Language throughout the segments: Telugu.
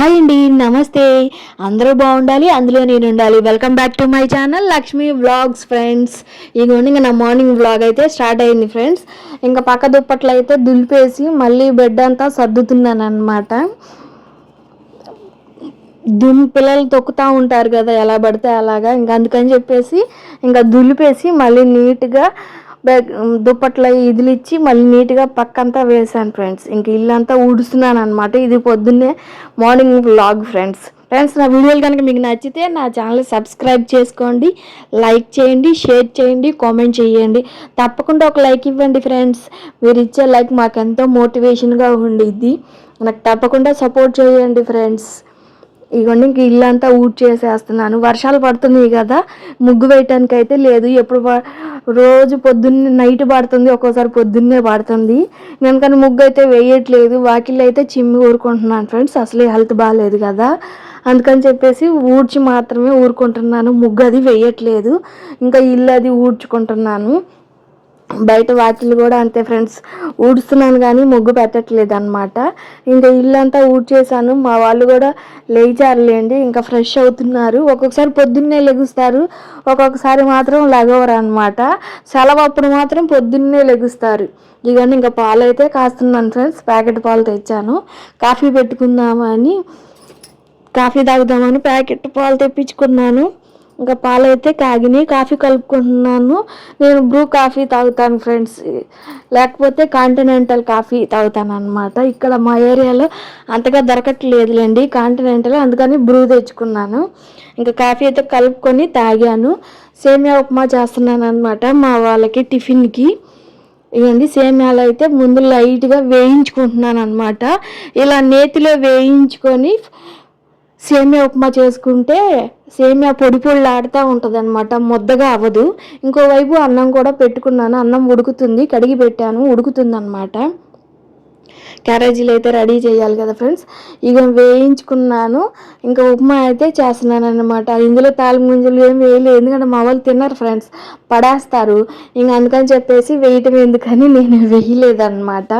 హాయ్ అండి నమస్తే. అందరూ బాగుండాలి అందులో నేను ఉండాలి. Welcome back to my channel Lakshmi vlogs friends ఇదిగోండి ఇంకా నా మార్నింగ్ వ్లాగ్ అయితే స్టార్ట్ అయింది ఫ్రెండ్స్ ఇంకా పక్క దుప్పట్లు అయితే దులిపేసి మళ్ళీ బెడ్ అంతా సర్దుతున్నాను అనమాట దుమ్ పిల్లలు తొక్కుతూ ఉంటారు కదా ఎలా పడితే అలాగా. ఇంకా అందుకని చెప్పేసి ఇంకా దులిపేసి మళ్ళీ నీట్గా దుప్పట్లో ఇదిలిచ్చి మళ్ళీ నీట్గా పక్కంతా వేసాను ఫ్రెండ్స్. ఇంక ఇల్లంతా ఊడుస్తున్నాను అనమాట ఇది పొద్దున్నే మార్నింగ్ వ్లాగ్ ఫ్రెండ్స్. ఫ్రెండ్స్ నా వీడియోలు కనుక మీకు నచ్చితే నా ఛానల్ సబ్స్క్రైబ్ చేసుకోండి లైక్ చేయండి షేర్ చేయండి కామెంట్ చేయండి. తప్పకుండా ఒక లైక్ ఇవ్వండి ఫ్రెండ్స్. మీరు ఇచ్చే లైక్ మాకు ఎంతో మోటివేషన్గా ఉండిద్ది. నాకు తప్పకుండా సపోర్ట్ చేయండి ఫ్రెండ్స్. ఇగోండి ఇంక ఇల్లంతా ఊడ్ చేసేస్తున్నాను వర్షాలు పడుతున్నాయి కదా ముగ్గు వేయటానికి అయితే లేదు. ఎప్పుడు రోజు పొద్దున్నే నైట్ పడుతుంది ఒక్కోసారి పొద్దున్నే పడుతుంది. అందుకని ముగ్గు అయితే వేయట్లేదు వాకిళ్ళు అయితే చిమ్మి ఊరుకుంటున్నాను ఫ్రెండ్స్ అసలే హెల్త్ బాగాలేదు కదా. అందుకని చెప్పేసి ఊడ్చి మాత్రమే ఊరుకుంటున్నాను ముగ్గు అది వేయట్లేదు. ఇంకా ఇల్లు అది ఊడ్చుకుంటున్నాను. బయట వాకిలు కూడా అంతే ఫ్రెండ్స్. ఊడుస్తున్నాను కానీ ముగ్గు పెట్టట్లేదు అనమాట ఇంకా ఇల్లంతా ఊడ్చేసాను మా వాళ్ళు కూడా లేచారులేండి ఇంకా ఫ్రెష్ అవుతున్నారు. ఒక్కొక్కసారి పొద్దున్నే లెగుస్తారు. ఒక్కొక్కసారి మాత్రం లెగవరు అనమాట సెలవు అప్పుడు మాత్రం పొద్దున్నే లెగుస్తారు. ఇవన్నీ ఇంకా పాలు అయితే కాస్తున్నాను ఫ్రెండ్స్. ప్యాకెట్ పాలు తెచ్చాను. కాఫీ పెట్టుకుందామని కాఫీ తాగుదామని ప్యాకెట్ పాలు తెప్పించుకున్నాను. ఇంకా పాలు అయితే కాగినాయి కాఫీ కలుపుకుంటున్నాను. నేను బ్రూ కాఫీ తాగుతాను ఫ్రెండ్స్. లేకపోతే కాంటినెంటల్ కాఫీ తాగుతాను అనమాట ఇక్కడ మా ఏరియాలో అంతగా దొరకట్లేదులేండి కాంటినెంటల్ అందుకని బ్రూ తెచ్చుకున్నాను. ఇంకా కాఫీ అయితే కలుపుకొని తాగాను. సేమియా ఉప్మా చేస్తున్నాను అనమాట మా వాళ్ళకి టిఫిన్కి. ఇవ్వండి సేమ్యాలు అయితే ముందు లైట్గా వేయించుకుంటున్నాను అనమాట ఇలా నేతిలో వేయించుకొని సేమియా ఉప్మా చేసుకుంటే సేమియా పొడి ఆడుతూ ఉంటుంది అనమాట ముద్దగా అవ్వదు. ఇంకోవైపు అన్నం కూడా పెట్టుకున్నాను. అన్నం ఉడుకుతుంది. కడిగి పెట్టాను. ఉడుకుతుంది అనమాట క్యారేజీలు అయితే రెడీ చేయాలి కదా ఫ్రెండ్స్. ఇక వేయించుకున్నాను. ఇంకా ఉప్మా అయితే చేస్తున్నాను అనమాట ఇందులో తాలిం గింజలు ఏం వేయలేదు. ఎందుకంటే మా వాళ్ళు తిన్నారు ఫ్రెండ్స్. పడేస్తారు. ఇంక అందుకని చెప్పేసి వేయటం ఎందుకని నేను వేయలేదన్నమాట.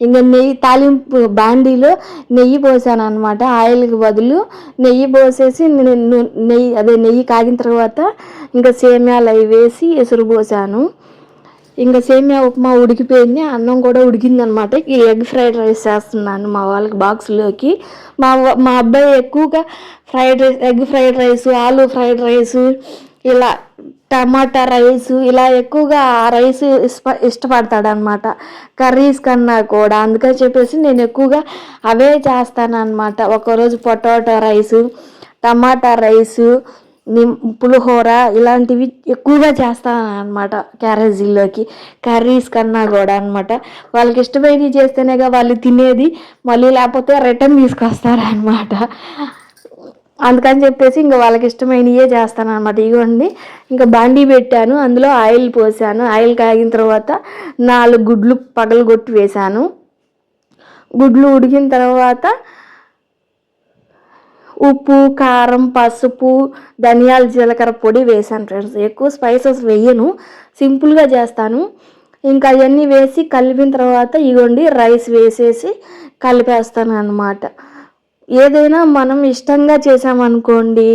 ఇంకా నెయ్యి తాలింపు బాండీలో నెయ్యి పోసాను అనమాట ఆయిల్కి బదులు నెయ్యి పోసేసి నేను నెయ్యి అదే నెయ్యి కాగిన తర్వాత ఇంకా సేమ్యాలు అవి వేసి ఎసురు పోసాను. ఇంకా సేమియా ఉప్మా ఉడికిపోయింది. అన్నం కూడా ఉడికిందనమాట ఈ ఎగ్ ఫ్రైడ్ రైస్ చేస్తున్నాను మా వాళ్ళకి బాక్స్లోకి. మా మా అబ్బాయి ఎక్కువగా fried rice egg fried rice ఆలు ఫ్రైడ్ రైస్ ఇలా టమాటా రైస్ ఇలా ఎక్కువగా ఆ రైస్ ఇష్ట ఇష్టపడతాడు అనమాట కర్రీస్ కన్నా కూడా. అందుకని చెప్పేసి నేను ఎక్కువగా అవే చేస్తానన్నమాట. ఒకరోజు పొటాటో రైసు టమాటా రైసు పులిహోర ఇలాంటివి ఎక్కువగా చేస్తాను అనమాట క్యారేజీల్లోకి. కర్రీస్ కన్నా కూడా అనమాట వాళ్ళకి ఇష్టమైనవి చేస్తేనేగా వాళ్ళు తినేది మళ్ళీ లేకపోతే రిటర్న్ తీసుకొస్తారనమాట అందుకని చెప్పేసి ఇంకా వాళ్ళకి ఇష్టమైనయే చేస్తాను అనమాట ఇగోండి ఇంకా బండి పెట్టాను అందులో ఆయిల్ పోసాను. ఆయిల్ కాగిన తర్వాత నాలుగు గుడ్లు పగలగొట్టి వేశాను గుడ్లు ఉడికిన తర్వాత ఉప్పు కారం పసుపు ధనియాల జీలకర్ర పొడి వేసాను ఫ్రెండ్స్. ఎక్కువ స్పైసెస్ వేయను సింపుల్గా చేస్తాను. ఇంకా అవన్నీ వేసి కలిపిన తర్వాత ఇగోండి రైస్ వేసేసి కలిపేస్తాను అన్నమాట. ఏదైనా మనం ఇష్టంగా చేసామనుకోండి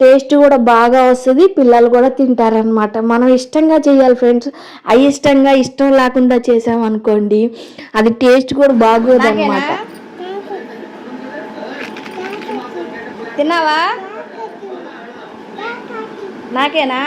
టేస్ట్ కూడా బాగా వస్తుంది పిల్లలు కూడా తింటారనమాట మనం ఇష్టంగా చేయాలి ఫ్రెండ్స్. అయిష్టంగా ఇష్టం లేకుండా చేసామనుకోండి అది టేస్ట్ కూడా బాగోదు అనమాట తిన్నావా? నాకేనా?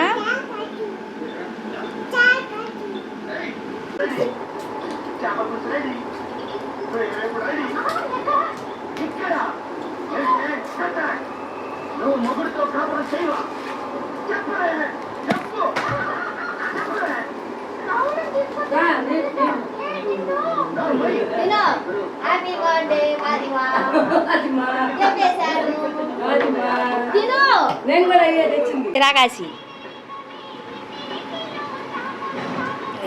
నేను కూడా అయ్యే తెచ్చింది. రాకాసి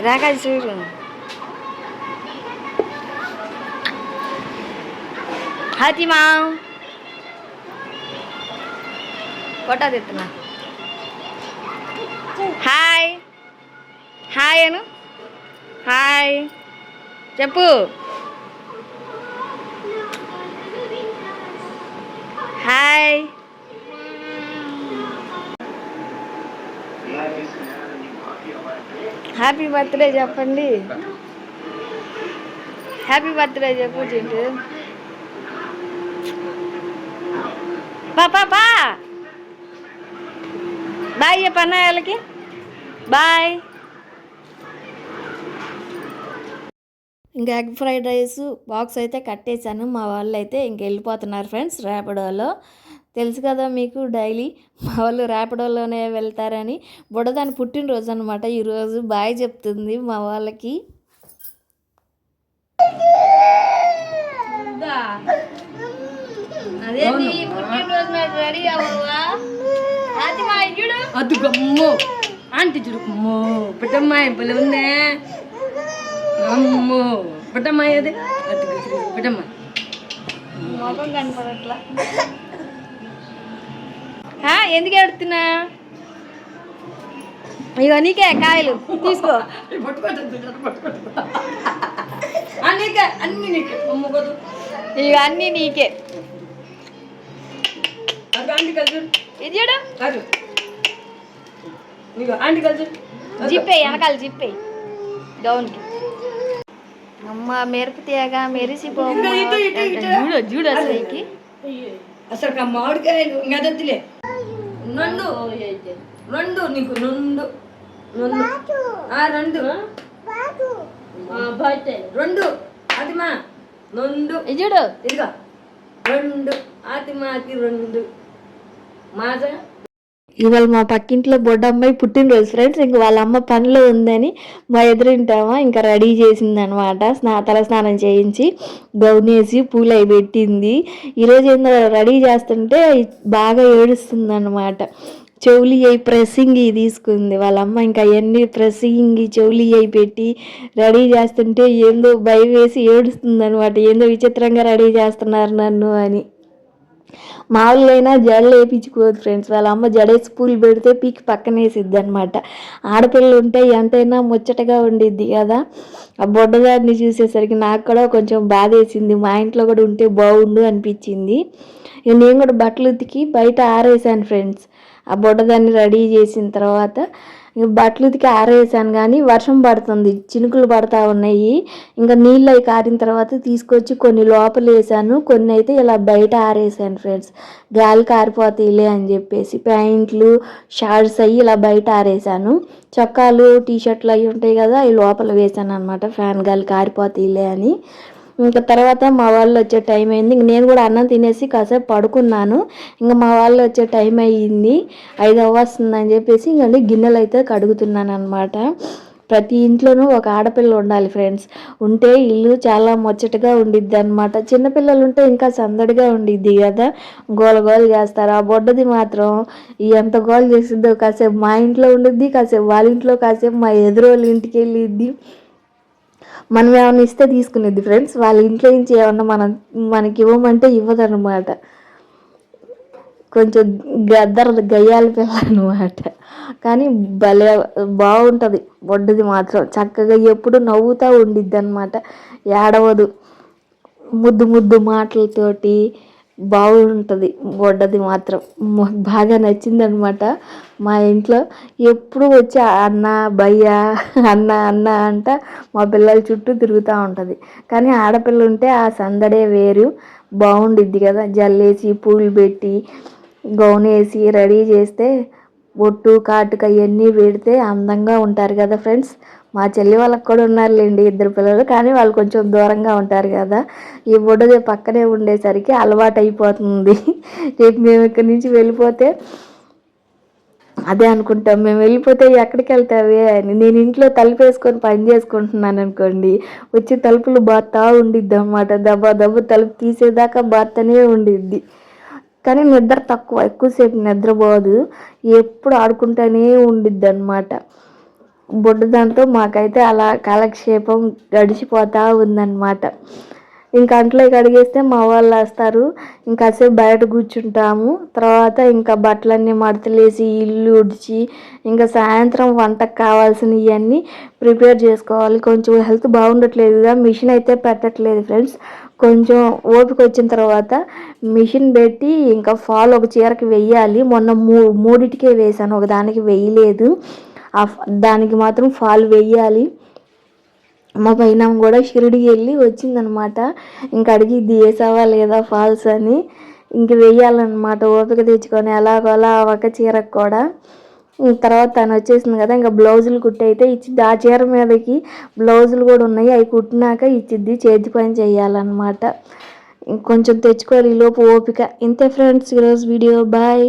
రాకాసి చూడు. హాతిమా ఫోటో తెస్తున్నా. హాయ్. హాయ్ అను. హాయ్. చెప్పు. హాయ్. హ్యాపీ బర్త్డే చెప్పండి. హ్యాపీ బర్త్డే చెప్పు చింటూ పాపా పా బాయ్ చెప్పన్నా వాళ్ళకి. బాయ్. ఇంకా ఎగ్ ఫ్రైడ్ రైస్ బాక్స్ అయితే కట్టేశాను. మా వాళ్ళు అయితే ఇంక వెళ్ళిపోతున్నారు ఫ్రెండ్స్ ర్యాపిడోలో తెలుసు కదా మీకు డైలీ మా వాళ్ళు ర్యాపిడోలోనే వెళ్తారని. బుడదాని పుట్టినరోజు అనమాట ఈరోజు బాయ్ చెప్తుంది మా వాళ్ళకి. అది గమ్ము. ఆంటీ చూడు అమ్మో పుట్టమ్మాయి భలే ఉందే. అమ్మో పుట్టమ్మాయి అది. అది పుట్టమ్మాయి మొఖం కనపడట్లా. ఎందుకు ఎడుతున్నా ఇగో నీకే కాయలు తీసుకో. ఇక అన్నీ నీకే. ఇది జిప్పే వెనకాల జిప్పే. గౌన్కి అమ్మ మెరుపు తీయగా మెరిసిపో. చూడు అసలు ఆ మామిడికాయలు ఇంకా రెండు. రెండు నీకు రెండు. రెండు. ఆ, రెండు. రెండు. అది మా రెండు చూడు. ఇదిగో. రెండు. ఆతి మాకి రెండు. మాజ. ఇవాళ మా పక్కింట్లో బొడ్డ అమ్మాయి పుట్టినరోజు ఫ్రెండ్స్ ఇంక వాళ్ళ అమ్మ పనిలో ఉందని మా ఎదురింటామా? ఇంకా రెడీ చేసింది అనమాట స్నా తల స్నానం చేయించి గౌన్ వేసి పూలు అవి పెట్టింది ఈరోజు ఏందో రెడీ చేస్తుంటే బాగా ఏడుస్తుంది అనమాట చెవులి అయి ప్రెస్సింగ్ తీసుకుంది వాళ్ళ అమ్మ. ఇంకా అవన్నీ ప్రెస్సింగ్ చెవులి అయి పెట్టి రెడీ చేస్తుంటే ఏందో భయం వేసి ఏడుస్తుంది అనమాట ఏందో విచిత్రంగా రెడీ చేస్తున్నారు నన్ను అని. మామూలుగా అయినా జడలు వేయించుకోదు ఫ్రెండ్స్ వాళ్ళ అమ్మ జడేసి పూలు పెడితే పీకి పక్కన వేసిద్ది అనమాట ఆడపిల్లలు ఉంటే ఎంతైనా ముచ్చటగా ఉండిద్ది కదా. ఆ బొడ్డదారిని చూసేసరికి నాకు కూడా కొంచెం బాధ వేసింది మా ఇంట్లో కూడా ఉంటే బాగుండు అనిపించింది. నేను కూడా బట్టలు ఉతికి బయట ఆరేసాను ఫ్రెండ్స్ ఆ బుడ్డదాన్ని రెడీ చేసిన తర్వాత ఇంక బట్టలు ఉతికి ఆరేసాను కానీ వర్షం పడుతుంది చినుకులు పడతా ఉన్నాయి. ఇంకా నీళ్ళు అవి కారిన తర్వాత తీసుకొచ్చి కొన్ని లోపల వేసాను. కొన్ని అయితే ఇలా బయట ఆరేసాను ఫ్రెండ్స్. గాలి కారిపోతాయిలే అని చెప్పేసి ప్యాంట్లు షార్ట్స్ అవి ఇలా బయట ఆరేసాను. చొక్కాలు టీ షర్ట్లు అవి ఉంటాయి కదా అవి లోపల వేసాను అనమాట ఫ్యాన్ గాలి కారిపోతాయిలే అని. ఇంకా తర్వాత మా వాళ్ళు వచ్చే టైం అయింది. ఇంక నేను కూడా అన్నం తినేసి కాసేపు పడుకున్నాను. ఇంకా మా వాళ్ళు వచ్చే టైం అయ్యింది. ఐదు అవ్వస్తుందని చెప్పేసి ఇంకండి గిన్నెలు అయితే కడుగుతున్నాను అనమాట ప్రతి ఇంట్లోనూ ఒక ఆడపిల్ల ఉండాలి ఫ్రెండ్స్ ఉంటే ఇల్లు చాలా ముచ్చటగా ఉండిద్ది అనమాట చిన్నపిల్లలు ఉంటే ఇంకా సందడిగా ఉండిద్ది కదా. గోల గోల చేస్తారు. ఆ బొడ్డది మాత్రం ఎంత గోల చేసిద్దో కాసేపు మా ఇంట్లో ఉండిద్ది కాసేపు వాళ్ళ ఇంట్లో కాసేపు మా ఎదురు వాళ్ళ ఇంటికి వెళ్ళిద్ది మనం ఏమైనా ఇస్తే తీసుకునేది. ఫ్రెండ్స్ వాళ్ళ ఇంట్లో నుంచి ఏమన్నా మనం మనకి ఇవ్వమంటే ఇవ్వదన్నమాట. కొంచెం గద్దర గయ్యాలి పిల్ల అనమాట కానీ భలే బాగుంటుంది. వడ్డది మాత్రం చక్కగా ఎప్పుడు నవ్వుతూ ఉండిద్ది అనమాట ఏడవదు. ముద్దు ముద్దు మాటలతోటి బాగుంటుంది వడ్డది మాత్రం. మాకు బాగా నచ్చిందనమాట మా ఇంట్లో. ఎప్పుడు వచ్చి అన్న భయ్య అన్న అన్న అంట మా పిల్లల చుట్టూ తిరుగుతూ ఉంటుంది. కానీ ఆడపిల్ల ఉంటే ఆ సందడే వేరు బాగుండిద్ది కదా. జల్లేసి పూలు పెట్టి గౌన్ వేసి రెడీ చేస్తే బొట్టు కాటుక అవన్నీ పెడితే అందంగా ఉంటారు కదా ఫ్రెండ్స్. మా చెల్లి వాళ్ళకి కూడా ఉన్నారులేండి ఇద్దరు పిల్లలు కానీ వాళ్ళు కొంచెం దూరంగా ఉంటారు కదా. ఈ బుడ్డది పక్కనే ఉండేసరికి అలవాటు అయిపోతుంది. రేపు మేము ఇక్కడి నుంచి వెళ్ళిపోతే అదే అనుకుంటాం. మేము వెళ్ళిపోతే ఎక్కడికి వెళ్తావే అని. నేను ఇంట్లో తలుపు వేసుకొని పని చేసుకుంటున్నాను అనుకోండి. వచ్చి తలుపులు బాత్తా ఉండిద్ది అన్నమాట. దబ్బా దబ్బా తలుపు తీసేదాకా బాత్తనే ఉండిద్ది. కానీ నిద్ర తక్కువ. ఎక్కువసేపు నిద్రపోదు. ఎప్పుడు ఆడుకుంటూనే ఉండిద్ది అనమాట బుడ్డ దాంతో మాకైతే అలా కాలక్షేపం గడిచిపోతూ ఉందన్నమాట. ఇంకా అంట్లో కడిగేస్తే మా వాళ్ళు వస్తారు. ఇంకాసేపు బయట కూర్చుంటాము. తర్వాత ఇంకా బట్టలన్నీ మడతలేసి ఇల్లు ఉడిచి ఇంకా సాయంత్రం వంటకు కావాల్సినవన్నీ ప్రిపేర్ చేసుకోవాలి. కొంచెం హెల్త్ బాగుండట్లేదుగా మిషన్ అయితే పెట్టట్లేదు ఫ్రెండ్స్. కొంచెం ఓపిక వచ్చిన తర్వాత మిషన్ పెట్టి ఇంకా ఫాల్ ఒక చీరకి వెయ్యాలి. మొన్న మూ మూడిటికే వేసాను ఒక దానికి వెయ్యలేదు. దానికి మాత్రం ఫాల్ వెయ్యాలి. మా పైన కూడా షిరిడికి వెళ్ళి వచ్చిందనమాట. ఇంకా అడిగి వేసావా లేదా ఫాల్స్ అని. ఇంక వెయ్యాలన్నమాట ఓపిక తెచ్చుకొని ఎలాగోలా ఆ ఒక చీరకు కూడా. తర్వాత తను వచ్చేసింది కదా ఇంకా బ్లౌజులు కుట్టయితే ఇచ్చిద్ది. ఆ చీర మీదకి బ్లౌజులు కూడా ఉన్నాయి. అవి కుట్టినాక ఇచ్చిద్ది చేతి పని చేయాలన్నమాట ఇంకొంచెం తెచ్చుకోవాలి ఈలోపు ఓపిక. ఇంతే ఫ్రెండ్స్ ఈరోజు వీడియో. బాయ్.